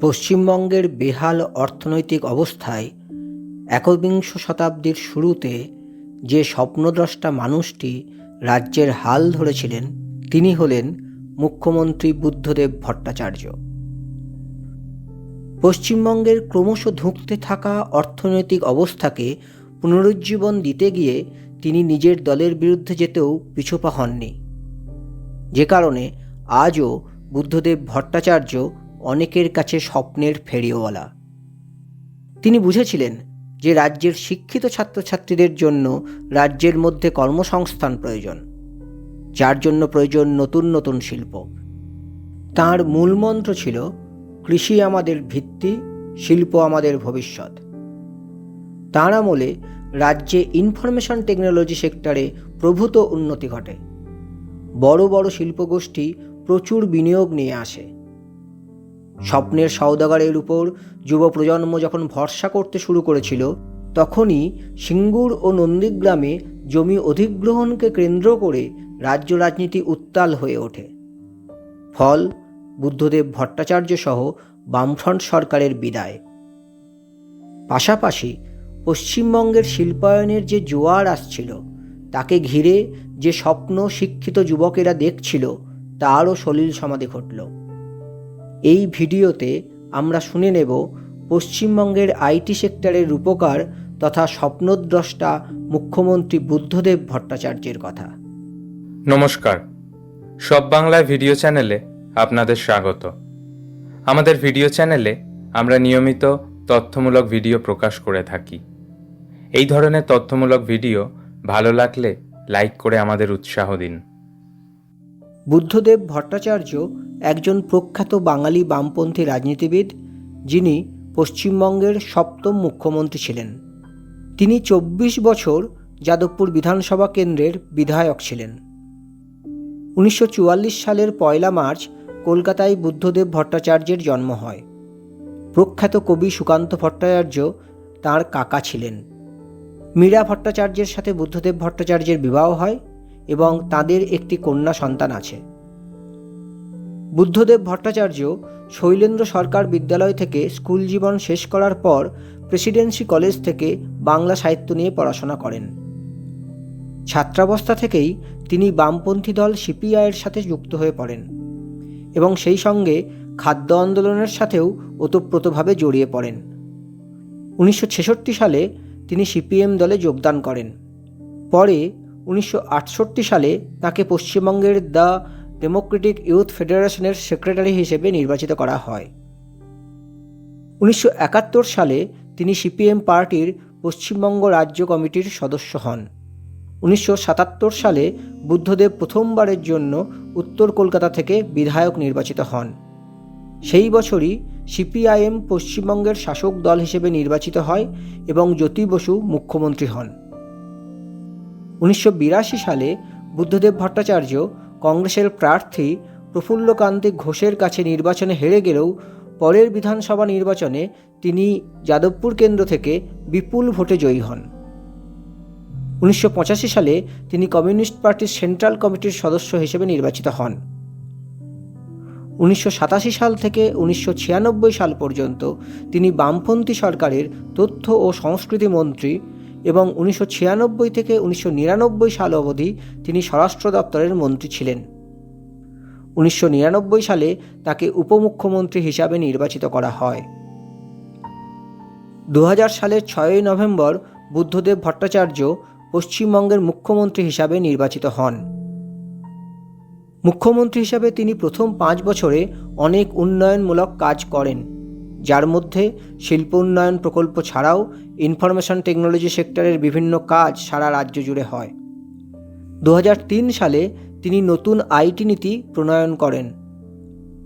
পশ্চিমবঙ্গের বেহাল অর্থনৈতিক অবস্থায় একবিংশ শতাব্দীর শুরুতে যে স্বপ্নদ্রষ্টা মানুষটি রাজ্যের হাল ধরেছিলেন, তিনি হলেন মুখ্যমন্ত্রী বুদ্ধদেব ভট্টাচার্য। পশ্চিমবঙ্গের ক্রমশ ধুঁকতে থাকা অর্থনৈতিক অবস্থাকে পুনরুজ্জীবন দিতে গিয়ে তিনি নিজের দলের বিরুদ্ধে যেতেও পিছুপা হননি। যে কারণে আজও বুদ্ধদেব ভট্টাচার্য অনেকের কাছে স্বপ্নের ফেরিওয়ালা। তিনি বুঝেছিলেন যে রাজ্যের শিক্ষিত ছাত্রছাত্রীদের জন্য রাজ্যের মধ্যে কর্মসংস্থান প্রয়োজন, যার জন্য প্রয়োজন নতুন নতুন শিল্প। তার মূলমন্ত্র ছিল, কৃষি আমাদের ভিত্তি, শিল্প আমাদের ভবিষ্যৎ। তাঁর আমলে রাজ্যে ইনফরমেশন টেকনোলজি সেক্টরে প্রভূত উন্নতি ঘটে। বড় বড় শিল্পগোষ্ঠী প্রচুর বিনিয়োগ নিয়ে আসে। স্বপ্নের সওদাগারের উপর যুব প্রজন্ম যখন ভরসা করতে শুরু করেছিল, তখনই সিঙ্গুর ও নন্দীগ্রামে জমি অধিগ্রহণকে কেন্দ্র করে রাজ্য রাজনীতি উত্তাল হয়ে ওঠে। ফল, বুদ্ধদেব ভট্টাচার্য সহ বামফ্রন্ট সরকারের বিদায়। পাশাপাশি পশ্চিমবঙ্গের শিল্পায়নের যে জোয়ার আসছিল, তাকে ঘিরে যে স্বপ্ন শিক্ষিত যুবকেরা দেখছিল, তারও সলিল সমাধি ঘটল। এই ভিডিওতে আমরা শুনে নেব পশ্চিমবঙ্গের আইটি সেক্টরের রূপকার তথা স্বপ্নদ্রষ্টা মুখ্যমন্ত্রী বুদ্ধদেব ভট্টাচার্যের কথা। নমস্কার। সব বাংলায় ভিডিও চ্যানেলে আপনাদের স্বাগত। আমাদের ভিডিও চ্যানেলে আমরা নিয়মিত তথ্যমূলক ভিডিও প্রকাশ করে থাকি। এই ধরনের তথ্যমূলক ভিডিও ভালো লাগলে লাইক করে আমাদের উৎসাহ দিন। বুদ্ধদেব ভট্টাচার্য একজন প্রখ্যাত বাঙালি বামপন্থী রাজনীতিবিদ, যিনি পশ্চিমবঙ্গের সপ্তম মুখ্যমন্ত্রী ছিলেন। তিনি চব্বিশ বছর যাদবপুর বিধানসভা কেন্দ্রের বিধায়ক ছিলেন। উনিশশো চুয়াল্লিশ সালের পয়লা মার্চ কলকাতায় বুদ্ধদেব ভট্টাচার্যের জন্ম হয়। প্রখ্যাত কবি সুকান্ত ভট্টাচার্য তার কাকা ছিলেন। মীরা ভট্টাচার্যের সাথে বুদ্ধদেব ভট্টাচার্যের বিবাহ হয় এবং তাদের একটি কন্যা সন্তান আছে। বুদ্ধদেব ভট্টাচার্য শৈলেন্দ্র সরকার বিদ্যালয় থেকে স্কুল জীবন শেষ করার পর প্রেসিডেন্সি কলেজ থেকে বাংলা সাহিত্য নিয়ে পড়াশোনা করেন। ছাত্রাবস্থা থেকেই তিনি বামপন্থী দল সিপিআইয়ের সাথে যুক্ত হয়ে পড়েন এবং সেই সঙ্গে খাদ্য আন্দোলনের সাথেও ওতপ্রোতভাবে জড়িয়ে পড়েন। উনিশশো ছেষট্টি সালে তিনি সিপিএম দলে যোগদান করেন। পরে উনিশশো আটষট্টি সালে তাকে পশ্চিমবঙ্গের দ্য ডেমোক্রেটিক ইউথ ফেডারেশনের সেক্রেটারি হিসেবে নির্বাচিত করা হয়। উনিশশো একাত্তর সালে তিনি সিপিএম পার্টির পশ্চিমবঙ্গ রাজ্য কমিটির সদস্য হন। উনিশশো সাতাত্তর সালে বুদ্ধদেব প্রথমবারের জন্য উত্তর কলকাতা থেকে বিধায়ক নির্বাচিত হন। সেই বছরই সিপিআইএম পশ্চিমবঙ্গের শাসক দল হিসেবে নির্বাচিত হয় এবং জ্যোতি বসু মুখ্যমন্ত্রী হন। উনিশশো বিরাশি সালে বুদ্ধদেব ভট্টাচার্য কংগ্রেসের প্রার্থী প্রফুল্লকান্তি ঘোষের কাছে নির্বাচনে হেরে গেলেও পরের বিধানসভা নির্বাচনে তিনি যাদবপুর কেন্দ্র থেকে বিপুল ভোটে জয়ী হন। উনিশশো পঁচাশি সালে তিনি কমিউনিস্ট পার্টির সেন্ট্রাল কমিটির সদস্য হিসেবে নির্বাচিত হন। উনিশশো সাতাশি সাল থেকে উনিশশো ছিয়ানব্বই সাল পর্যন্ত তিনি বামপন্থী সরকারের তথ্য ও সংস্কৃতি মন্ত্রী এবং উনিশশো ছিয়ানব্বই থেকে উনিশশো নিরানব্বই সাল অবধি তিনি স্বরাষ্ট্র দপ্তরের মন্ত্রী ছিলেন। উনিশশো নিরানব্বই সালে তাকে উপমুখ্যমন্ত্রী হিসাবে নির্বাচিত করা হয়। দু হাজার সালের ছয়ই নভেম্বর বুদ্ধদেব ভট্টাচার্য পশ্চিমবঙ্গের মুখ্যমন্ত্রী হিসাবে নির্বাচিত হন। মুখ্যমন্ত্রী হিসাবে তিনি প্রথম পাঁচ বছরে অনেক উন্নয়নমূলক কাজ করেন। যার মধ্যে শিল্প উন্নয়ন প্রকল্প ছাড়াও ইনফরমেশন টেকনোলজি সেক্টরের বিভিন্ন কাজ সারা রাজ্য জুড়ে হয়। দু হাজার তিন সালে তিনি নতুন আইটি নীতি প্রণয়ন করেন।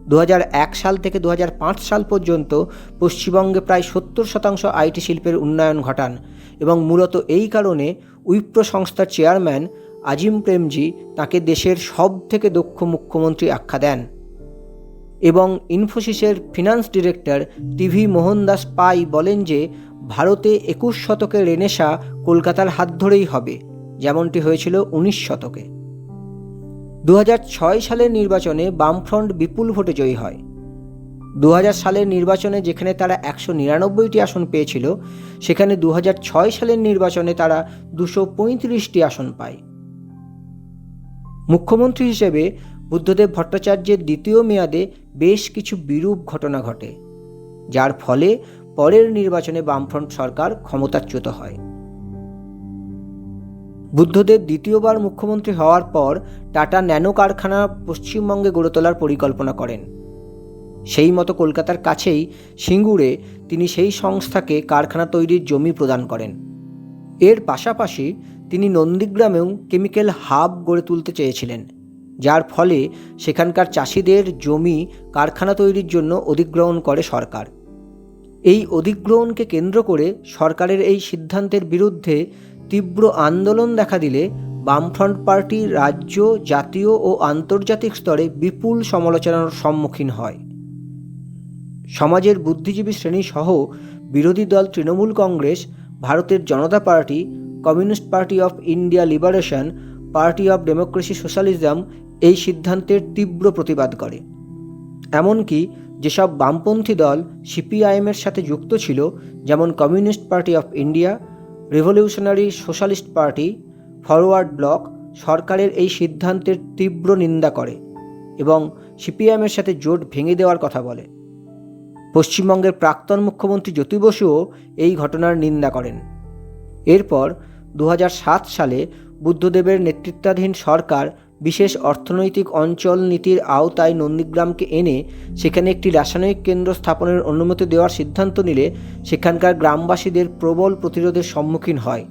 দু হাজার এক সাল থেকে দু হাজার পাঁচ সাল পর্যন্ত পশ্চিমবঙ্গে প্রায় সত্তর শতাংশ আইটি শিল্পের উন্নয়ন ঘটান এবং মূলত এই কারণে উইপ্রো সংস্থার চেয়ারম্যান আজিম প্রেমজি তাকে দেশের সব থেকে দক্ষ মুখ্যমন্ত্রী আখ্যা দেন। এবং ইনফোসিসের finance director T V Mohandas Pai বলেন যে, ভারতে একুশ শতকের রেনেসা কলকাতার হাত ধরেই হবে, যেমনটি হয়েছিল উনিশ শতকে। দু হাজার ছয় সালের নির্বাচনে বামফ্রন্ট বিপুল ভোটে জয়ী হয়। দু হাজার সালের নির্বাচনে যেখানে তারা একশো নিরানব্বইটি আসন পেয়েছিল, সেখানে দু সালের নির্বাচনে তারা দুশো পঁয়ত্রিশটি আসন পায়। মুখ্যমন্ত্রী হিসেবে বুদ্ধদেব ভট্টাচার্যের দ্বিতীয় মেয়াদে বেশ কিছু বিরূপ ঘটনা ঘটে, যার ফলে পরের নির্বাচনে বামফ্রন্ট সরকার ক্ষমতাচ্যুত হয়। বুদ্ধদেব দ্বিতীয়বার মুখ্যমন্ত্রী হওয়ার পর টাটা ন্যানো কারখানা পশ্চিমবঙ্গে গড়ে তোলার পরিকল্পনা করেন। সেই মতো কলকাতার কাছেই সিঙ্গুরে তিনি সেই সংস্থাকে কারখানা তৈরির জমি প্রদান করেন। এর পাশাপাশি তিনি নন্দীগ্রামেও কেমিক্যাল হাব গড়ে তুলতে চেয়েছিলেন। যার ফলে সেখানকার চাষিদের জমি কারখানা তৈরির জন্য অধিগ্রহণ করে সরকার। এই অধিগ্রহণকে কেন্দ্র করে সরকারের এই সিদ্ধান্তের বিরুদ্ধে তীব্র আন্দোলন দেখা দিলে বামফ্রন্ট পার্টি রাজ্য, জাতীয় ও আন্তর্জাতিক স্তরে বিপুল সমালোচনার সম্মুখীন হয়। সমাজের বুদ্ধিজীবী শ্রেণি সহ বিরোধী দল তৃণমূল কংগ্রেস, ভারতের Janata party, communist party of India liberation, party of democracy socialism এই সিদ্ধান্তের তীব্র প্রতিবাদ করে। এমনকি যেসব বামপন্থী দল সিপিআইএমের সাথে যুক্ত ছিল, যেমন communist party of India, revolutionary socialist party, forward bloc, সরকারের এই সিদ্ধান্তের তীব্র নিন্দা করে এবং সিপিআইএমের সাথে জোট ভেঙে দেওয়ার কথা বলে। পশ্চিমবঙ্গের প্রাক্তন মুখ্যমন্ত্রী জ্যোতি বসুও এই ঘটনার নিন্দা করেন। এরপর দু হাজার সাত সালে বুদ্ধদেবের নেতৃত্বাধীন সরকার বিশেষ অর্থনৈতিক অঞ্চল নীতির আওতায় নন্দীগ্রামকে এনে সেখানে একটি রাসায়নিক কেন্দ্র স্থাপনের অনুমতি দেওয়ার সিদ্ধান্ত নিলে সেখানকার গ্রামবাসীদের প্রবল প্রতিরোধের সম্মুখীন হয়,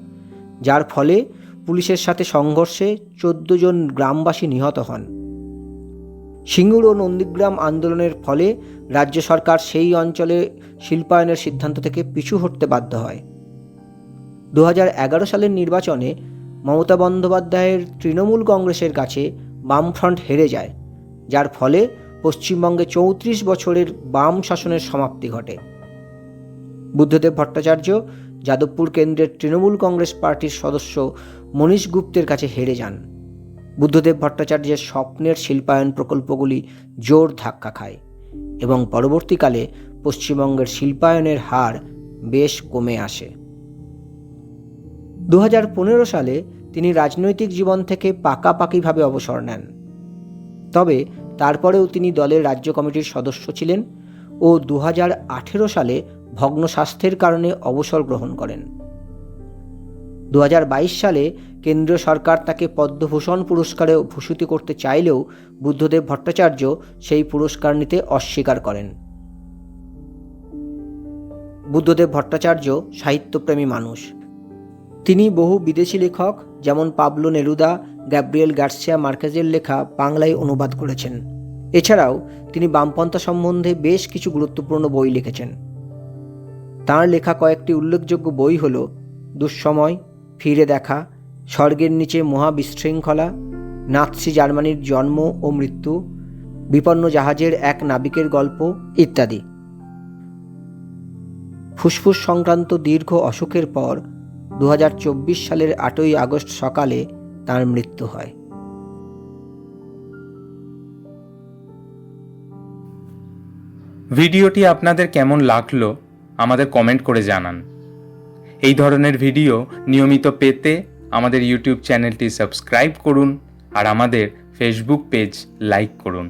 যার ফলে পুলিশের সাথে সংঘর্ষে চোদ্দ জন গ্রামবাসী নিহত হন। সিঙ্গুর ও নন্দীগ্রাম আন্দোলনের ফলে রাজ্য সরকার সেই অঞ্চলে শিল্পায়নের সিদ্ধান্ত থেকে পিছু হটতে বাধ্য হয়। দু হাজার এগারো সালের নির্বাচনে মমতা বন্দ্যোপাধ্যায়ের তৃণমূল কংগ্রেসের কাছে বামফ্রন্ট হেরে যায়, যার ফলে পশ্চিমবঙ্গে চৌত্রিশ বছরের বাম শাসনের সমাপ্তি ঘটে। বুদ্ধদেব ভট্টাচার্য যাদবপুর কেন্দ্রের তৃণমূল কংগ্রেস পার্টির সদস্য মনীশ গুপ্তের কাছে হেরে যান। বুদ্ধদেব ভট্টাচার্যের স্বপ্নের শিল্পায়ন প্রকল্পগুলি জোর ধাক্কা খায় এবং পরবর্তীকালে পশ্চিমবঙ্গের শিল্পায়নের হার বেশ কমে আসে। দু হাজার পনেরো সালে তিনি রাজনৈতিক জীবন থেকে পাকাপাকিভাবে অবসর নেন। তবে তারপরেও তিনি দলের রাজ্য কমিটির সদস্য ছিলেন ও দু হাজার আঠেরো সালে ভগ্ন স্বাস্থ্যের কারণে অবসর গ্রহণ করেন। দুহাজার বাইশ সালে কেন্দ্রীয় সরকার তাকে পদ্মভূষণ পুরস্কারে ভূষিত করতে চাইলেও বুদ্ধদেব ভট্টাচার্য সেই পুরস্কার নিতে অস্বীকার করেন। বুদ্ধদেব ভট্টাচার্য সাহিত্যপ্রেমী মানুষ। তিনি বহু বিদেশি লেখক, যেমন পাবলো নেরুদা, গ্যাব্রিয়েল গার্সিয়া মার্কেজের লেখা বাংলায় অনুবাদ করেছেন। এছাড়াও তিনি বামপন্থা সম্বন্ধে বেশ কিছু গুরুত্বপূর্ণ বই লিখেছেন। তাঁর লেখা কয়েকটি উল্লেখযোগ্য বই হল দুঃসময়, ফিরে দেখা, স্বর্গের নিচে মহাবিশৃঙ্খলা, নাৎসি জার্মানির জন্ম ও মৃত্যু, বিপন্ন জাহাজের এক নাবিকের গল্প ইত্যাদি। ফুসফুস সংক্রান্ত দীর্ঘ অসুখের পর দু হাজার চব্বিশ সালের আটই আগস্ট সকালে তার মৃত্যু হয়। ভিডিওটি আপনাদের কেমন লাগল আমাদের কমেন্ট করে জানান। এই ধরনের ভিডিও নিয়মিত পেতে আমাদের ইউটিউব চ্যানেলটি সাবস্ক্রাইব করুন আর আমাদের ফেসবুক পেজ লাইক করুন।